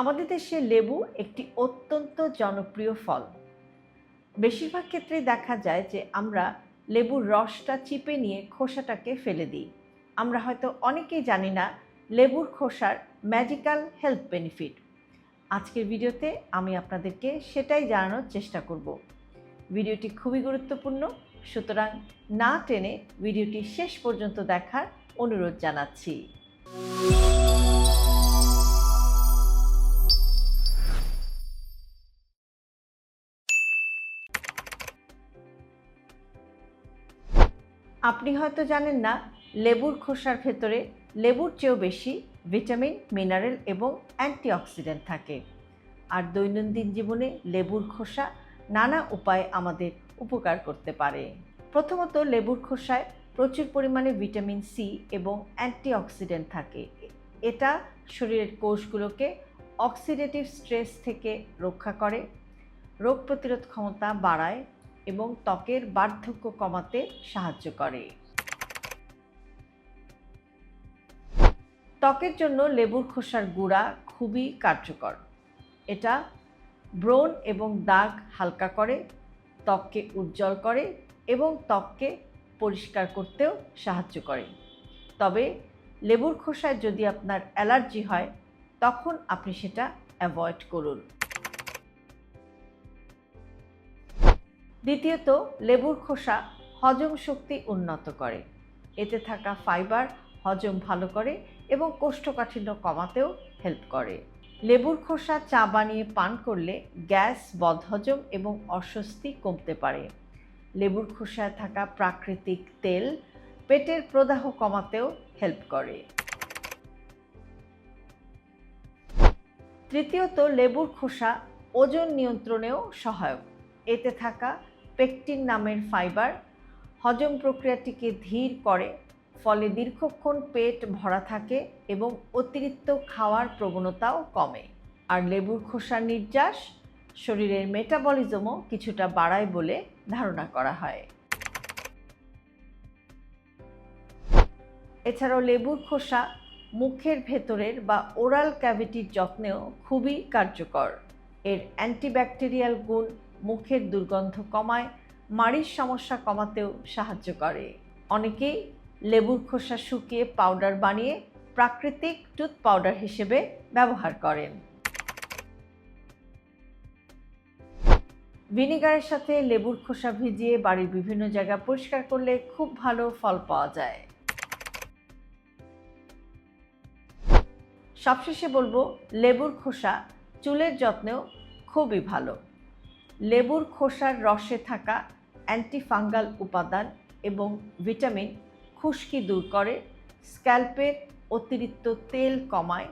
আমাদের দেশে লেবু একটি অত্যন্ত জনপ্রিয় ফল। বেশিরভাগ ক্ষেত্রেই দেখা যায় যে আমরা লেবুর রসটা চিপে নিয়ে খোসাটাকে ফেলে দিই। আমরা হয়তো অনেকেই জানি না লেবুর খোসার ম্যাজিক্যাল হেলথ বেনিফিট। আজকের ভিডিওতে আমি আপনাদেরকে সেটাই জানানোর চেষ্টা করব। ভিডিওটি খুবই গুরুত্বপূর্ণ, সুতরাং না টেনে ভিডিওটি শেষ পর্যন্ত দেখার অনুরোধ জানাচ্ছি। আপনি হয়তো জানেন না, লেবুর খোসার ভেতরে লেবুর চেয়েও বেশি ভিটামিন, মিনারেল এবং অ্যান্টিঅক্সিডেন্ট থাকে। আর দৈনন্দিন জীবনে লেবুর খোসা নানা উপায়ে আমাদের উপকার করতে পারে। প্রথমত, লেবুর খোসায় প্রচুর পরিমাণে ভিটামিন সি এবং অ্যান্টিঅক্সিডেন্ট থাকে। এটা শরীরের কোষগুলোকে অক্সিডেটিভ স্ট্রেস থেকে রক্ষা করে। রোগ প্রতিরোধ ক্ষমতা বাড়ায় এবং ত্বকের বার্ধক্য কমাতে সাহায্য করে। ত্বকের জন্য লেবুর খোসার গুঁড়া খুবই কার্যকর। এটা ব্রণ এবং দাগ হালকা করে, ত্বককে উজ্জ্বল করে এবং ত্বককে পরিষ্কার করতেও সাহায্য করে। তবে লেবুর খোসায় যদি আপনার অ্যালার্জি হয়, তখন আপনি সেটা অ্যাভয়েড করুন। দ্বিতীয়ত, লেবুর খোসা হজম শক্তি উন্নত করে। এতে থাকা ফাইবার হজম ভালো করে এবং কোষ্ঠকাঠিন্য কমাতেও হেল্প করে। লেবুর খোসা চা বানিয়ে পান করলে গ্যাস বদহজম এবং অস্বস্তি কমতে পারে। লেবুর খোসায় থাকা প্রাকৃতিক তেল পেটের প্রদাহ কমাতেও হেল্প করে। তৃতীয়ত, লেবুর খোসা ওজন নিয়ন্ত্রণেও সহায়ক। এতে থাকা পেকটিন নামের ফাইবার হজম প্রক্রিয়াটিকে ধীর করে, ফলে দীর্ঘক্ষণ পেট ভরা থাকে এবং অতিরিক্ত খাওয়ার প্রবণতাও কমে। আর লেবুর খোসার নির্যাস শরীরের মেটাবলিজমও কিছুটা বাড়ায় বলে ধারণা করা হয়। এছাড়াও লেবুর খোসা মুখের ভেতরের বা ওরাল ক্যাভিটির যত্নেও খুবই কার্যকর। এর অ্যান্টিব্যাকটেরিয়াল গুণ মুখের দুর্গন্ধ কমায়, মাড়ির সমস্যা কমাতেও সাহায্য করে। অনেকেই লেবুর খোসা শুকিয়ে পাউডার বানিয়ে প্রাকৃতিক টুথ পাউডার হিসেবে ব্যবহার করেন। ভিনিগারের সাথে লেবুর খোসা ভিজিয়ে বাড়ির বিভিন্ন জায়গা পরিষ্কার করলে খুব ভালো ফল পাওয়া যায়। সবশেষে বলব, লেবুর খোসা চুলের যত্নেও খুবই ভালো। লেবুর খোসার রসে থাকা অ্যান্টিফাঙ্গাল উপাদান এবং ভিটামিন খুশকি দূর করে স্ক্যাল্পের অতিরিক্ত তেল কমায়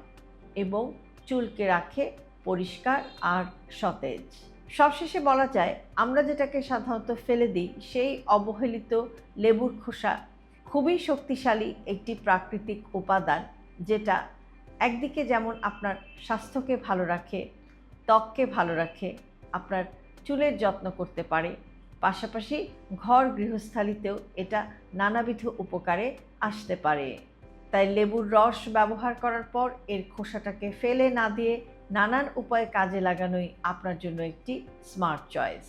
এবং চুলকে রাখে পরিষ্কার আর সতেজ। সবশেষে বলা যায়, আমরা যেটাকে সাধারণত ফেলে দিই, সেই অবহেলিত লেবুর খোসা খুবই শক্তিশালী একটি প্রাকৃতিক উপাদান যেটা একদিকে যেমন আপনার স্বাস্থ্যকে ভালো রাখে, ত্বককে ভালো রাখে, আপনার চুলের যত্ন করতে পারে। পাশাপাশি ঘর গৃহস্থালিতেও এটা নানাবিধ উপকারে আসতে পারে। তাই লেবুর রস ব্যবহার করার পর এর খোসাটাকে ফেলে না দিয়ে নানান উপায়ে কাজে লাগানোই আপনার জন্য একটি স্মার্ট চয়েস।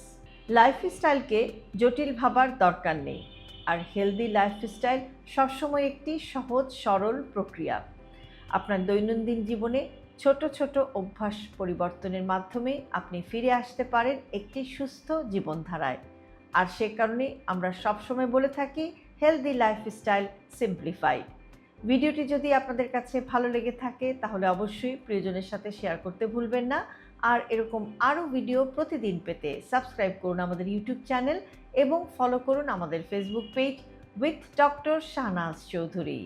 লাইফস্টাইলকে জটিল ভাবার দরকার নেই। আর হেলদি লাইফস্টাইল সবসময় একটি সহজ, সরল প্রক্রিয়া। আপনার দৈনন্দিন জীবনে ছোট ছোট অভ্যাস পরিবর্তনের মাধ্যমে আপনি ফিরে আসতে পারেন একটি সুস্থ জীবনধারায়। আর সে কারণে আমরা সবসময় বলে থাকি হেলদি লাইফস্টাইল সিম্পলিফাইড ভিডিওটি যদি আপনাদের কাছে ভালো লেগে থাকে, তাহলে অবশ্যই প্রিয়জনের সাথে শেয়ার করতে ভুলবেন না। আর এরকম আরও ভিডিও প্রতিদিন পেতে সাবস্ক্রাইব করুন আমাদের ইউটিউব চ্যানেল এবং ফলো করুন আমাদের Facebook page with doctor Shahnaz Chowdhury